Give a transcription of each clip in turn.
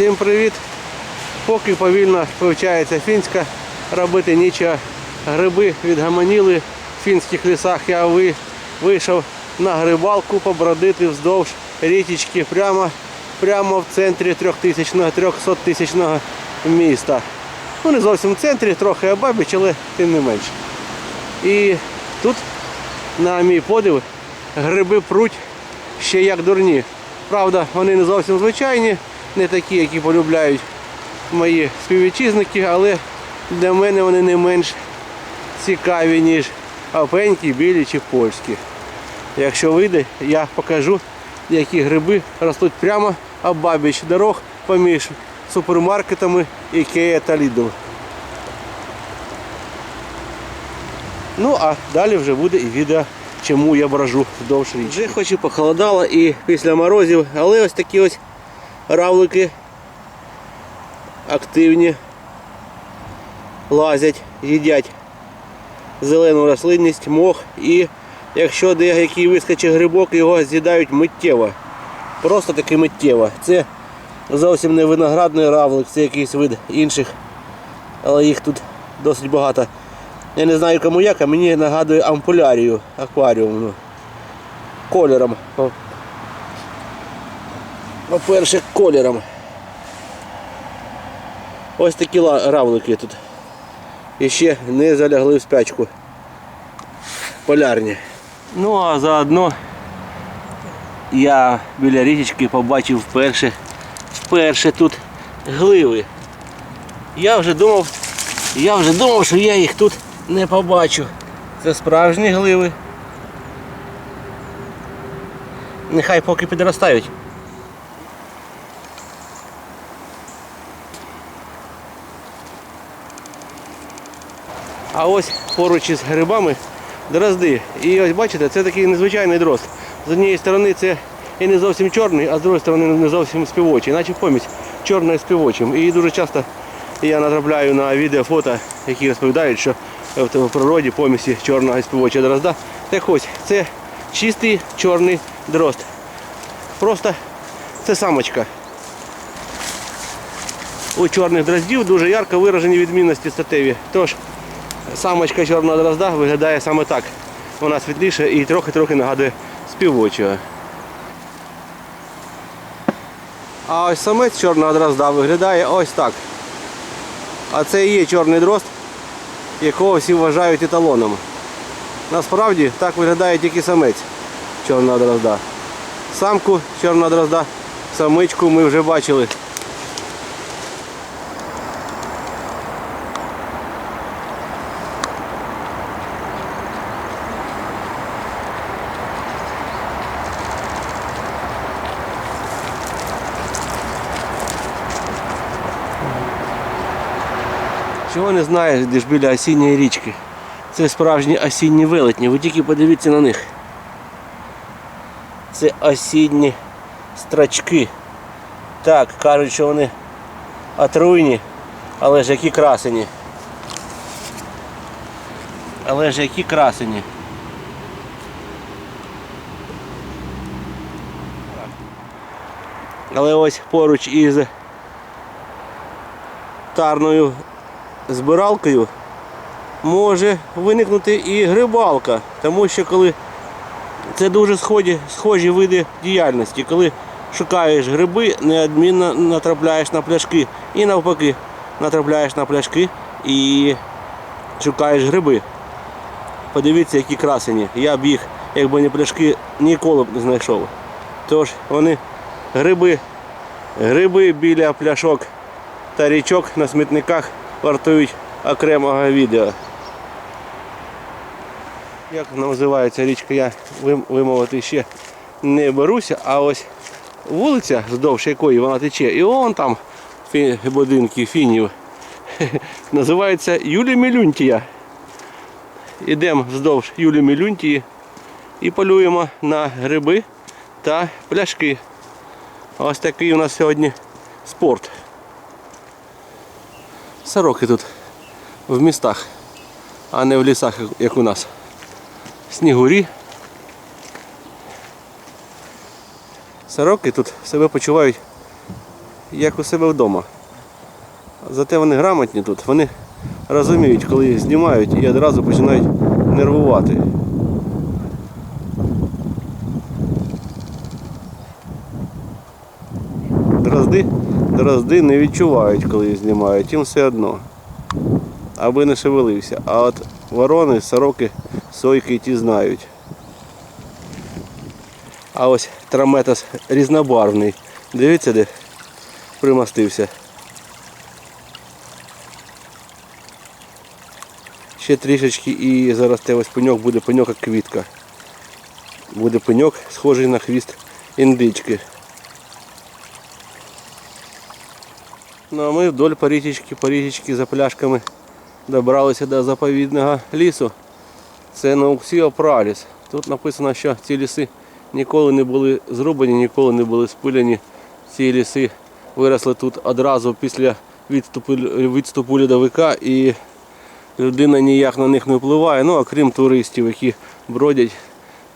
Всім привіт! Поки повільно вивчається фінська, робити нічого. Гриби відгаманіли в фінських лісах. Я вийшов на грибалку побродити вздовж річечки прямо, прямо в центрі 3000 300 тисячного міста. Ну не зовсім в центрі, трохи обабіч, але тим не менше. І тут, на мій подив, гриби пруть ще як дурні. Правда, вони не зовсім звичайні, не такі, які полюбляють мої співвітчизники, але для мене вони не менш цікаві, ніж опенькі, білі чи польські. Якщо вийде, я покажу, які гриби ростуть прямо обабіч дорог поміж супермаркетами Ікея та Lidl. Ну а далі вже буде і відео, чому я брожу вдовж річки. Вже хоч і похолодало і після морозів, але ось такі ось равлики активні лазять, їдять зелену рослинність, мох і якщо деякий вискочить грибок, його з'їдають миттєво. Просто таки миттєво. Це зовсім не виноградний равлик, це якийсь вид інших, але їх тут досить багато. Я не знаю кому як, а мені нагадує ампулярію акваріумну. Кольором. По- По-перше, кольором. Ось такі равлики тут. І ще не залягли в спячку. Полярні. Ну а заодно я біля річечки побачив вперше, вперше тут гливи. Я вже думав, я вже думав, що я їх тут не побачу. Це справжні гливи. Нехай поки підростають. А ось поруч із грибами дрозди. І ось бачите, це такий незвичайний дрозд. З однієї сторони це і не зовсім чорний, а з іншої сторони не зовсім співочий, наче помість чорне з співочим. І дуже часто я натрапляю на відео фото, які розповідають, що в природі помісті чорного і співочого дрозда. Так ось, це чистий чорний дрозд. Просто це самочка. У чорних дроздів дуже ярко виражені відмінності статеві. Тож самочка чорного дрозда виглядає саме так. Вона світліша і трохи-трохи нагадує співочого. А ось самець чорного дрозда виглядає ось так. А це і є чорний дрозд, якого всі вважають еталоном. Насправді так виглядає тільки самець чорного дрозда. Самку чорного дрозда, самичку ми вже бачили. Чого не знаєш, де ж біля осінньої річки? Це справжні осінні велетні. Ви тільки подивіться на них. Це осінні страчки. Так, кажуть, що вони отруйні, але ж які красені. Але ж які красені. Але ось поруч із тарною збиралкою може виникнути і грибалка, тому що коли це дуже схожі, схожі види діяльності. Коли шукаєш гриби, неодмінно натрапляєш на пляшки. І навпаки, натрапляєш на пляшки і шукаєш гриби. Подивіться, які красені. Я б їх, якби не пляшки, ніколи б не знайшов. Тож вони гриби, гриби біля пляшок та річок на смітниках вартують окремого відео. Як називається річка, я вимовити ще не беруся, а ось вулиця, вздовж якої вона тече, і вон там будинки фінів. Називається Юлі Мілюнтія. Ідемо вздовж Юлі Мілюнтії і полюємо на гриби та пляшки. Ось такий у нас сьогодні спорт. Сороки тут в містах, а не в лісах, як у нас. Снігурі. Сороки тут себе почувають як у себе вдома. Зате вони грамотні тут, вони розуміють, коли їх знімають і одразу починають нервувати. Дрозди, дрозди не відчувають, коли їх знімають, їм все одно. Аби не шевелився. А от ворони, сороки, сойки ті знають. А ось траметос різнобарвний. Дивіться, де примостився. Ще трішечки і заросте ось пеньок, буде пеньок як квітка. Буде пеньок, схожий на хвіст індички. Ну а ми вдоль по річечки, по річечки за пляшками добралися до заповідного лісу. Це Науксіопраліс. Тут написано, що ці ліси ніколи не були зрубані, ніколи не були спилені. Ці ліси виросли тут одразу після відступу, відступу льодовика і людина ніяк на них не впливає. Ну, окрім туристів, які бродять,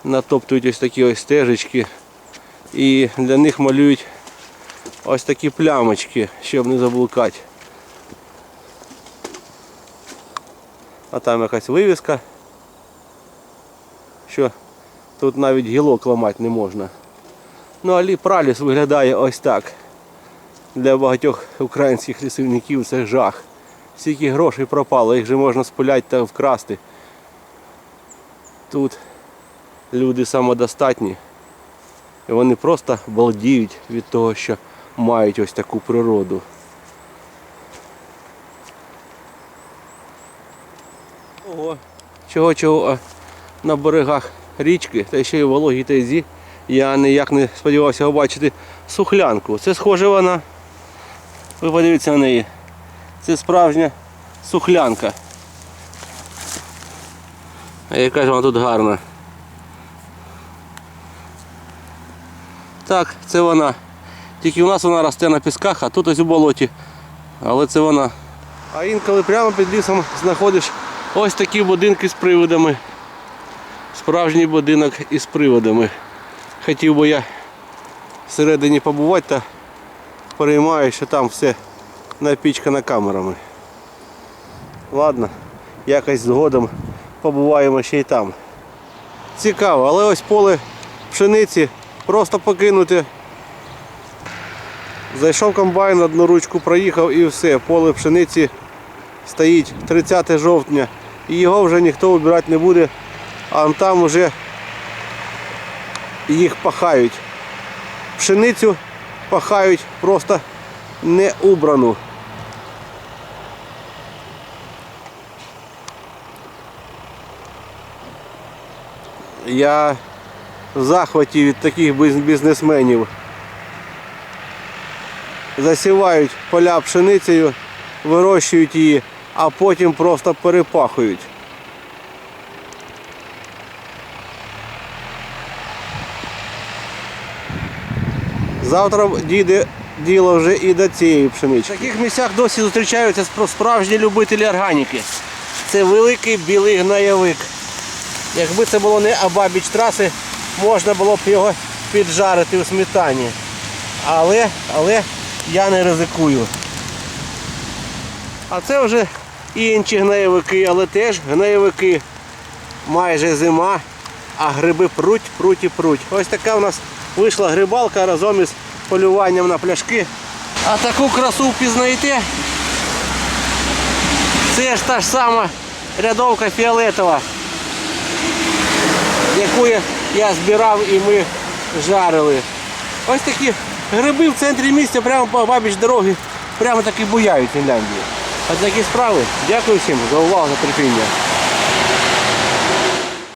натоптують ось такі ось стежечки. І для них малюють ось такі плямочки, щоб не заблукати. А там якась вивіска, що тут навіть гілок ламати не можна. Ну а праліс виглядає ось так. Для багатьох українських лісівників це жах. Скільки грошей пропало, їх же можна спиляти та вкрасти. Тут люди самодостатні. І вони просто балдіють від того, що мають ось таку природу. Ого, чого чого на берегах річки, та ще й у вологій тайзі, я ніяк не сподівався побачити сухлянку. Це схоже вона. Ви подивіться на неї. Це справжня сухлянка. А яка ж вона тут гарна. Так, це вона. Тільки у нас вона росте на пісках, а тут ось у болоті. Але це вона. А інколи прямо під лісом знаходиш ось такі будинки з приводами. Справжній будинок із приводами. Хотів би я всередині побувати та переймаю, що там все напічкано камерами. Ладно, якось згодом побуваємо ще й там. Цікаво, але ось поле пшениці просто покинути. Зайшов комбайн, одну ручку проїхав і все, поле пшениці стоїть 30 жовтня. І його вже ніхто вибирати не буде, а там вже їх пахають. Пшеницю пахають просто не убрану. Я в захваті від таких бізнесменів. Засівають поля пшеницею, вирощують її, а потім просто перепахують. Завтра дійде діло вже і до цієї пшениці. В таких місцях досі зустрічаються справжні любителі органіки. Це великий білий гноєвик. Якби це було не обабіч траси, можна було б його піджарити у сметані. Але, але я не ризикую. А це вже інші гноєвики, але теж гноєвики. Майже зима, а гриби пруть, пруть і пруть. Ось така у нас вийшла грибалка разом із полюванням на пляшки. А таку красу впізнаєте? Це ж та ж сама рядовка фіолетова, яку я- збирав і ми жарили. Ось такі гриби в центрі міста, прямо по бабіч дороги, прямо таки буяють Фінляндії. От такі справи. Дякую всім за увагу, за терпіння.